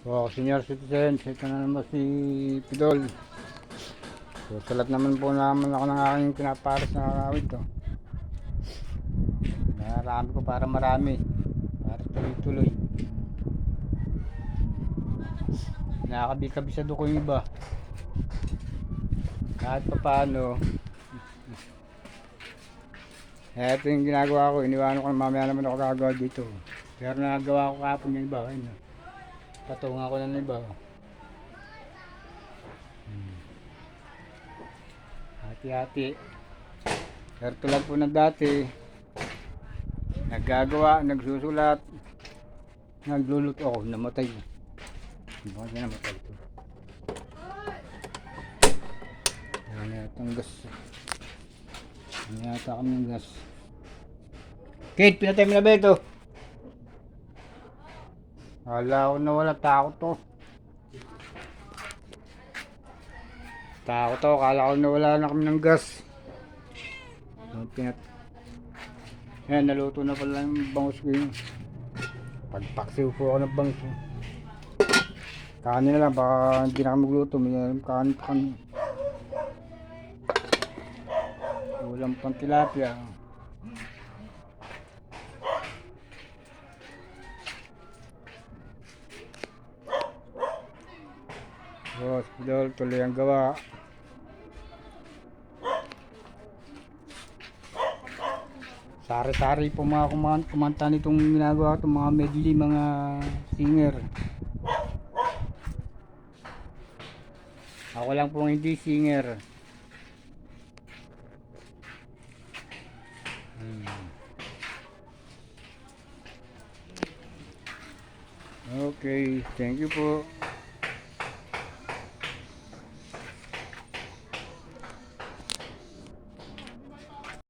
So, senior citizen, ito na naman si Pidol. So, salat naman po naman ako ng aking pinaparas na awit to. Narami ko para marami. Para tuloy-tuloy. Nakakabi-kabisado ko yung iba. Kahit pa paano. Ito yung ginagawa ko. Iniwanan ko mamaya naman ako gagawa dito. Pero nagawa ko kahapon yung iba. Ayun, oh. Patunga ko ng iba. oh. Hmm. Hati-hati. Pero tulad po ng dati, naggagawa, nagsusulat, nagluluto ako, namatay. Bakit na namatay ito? Ano yata ang gas? Ano yata kami gas? Kate, pinatay mo na ba ito? Wala ko na wala, takot to. Takot to, kala ko na wala na kami ng gas. Pinat... Ayan, naluto na pala yung bangus ko yun. Pagpaksiw po ako ng bangus. Kanin na lang, baka hindi na kami magluto. May alam kanin pa kami. Ulam pang tilapia. Boss, Pidol, tuloy ang gawa. Sari-sari po mga kuman kumanta nitong ginagawa itong mga medley, mga singer. Ako lang pong hindi singer. Hmm. Okay, thank you po.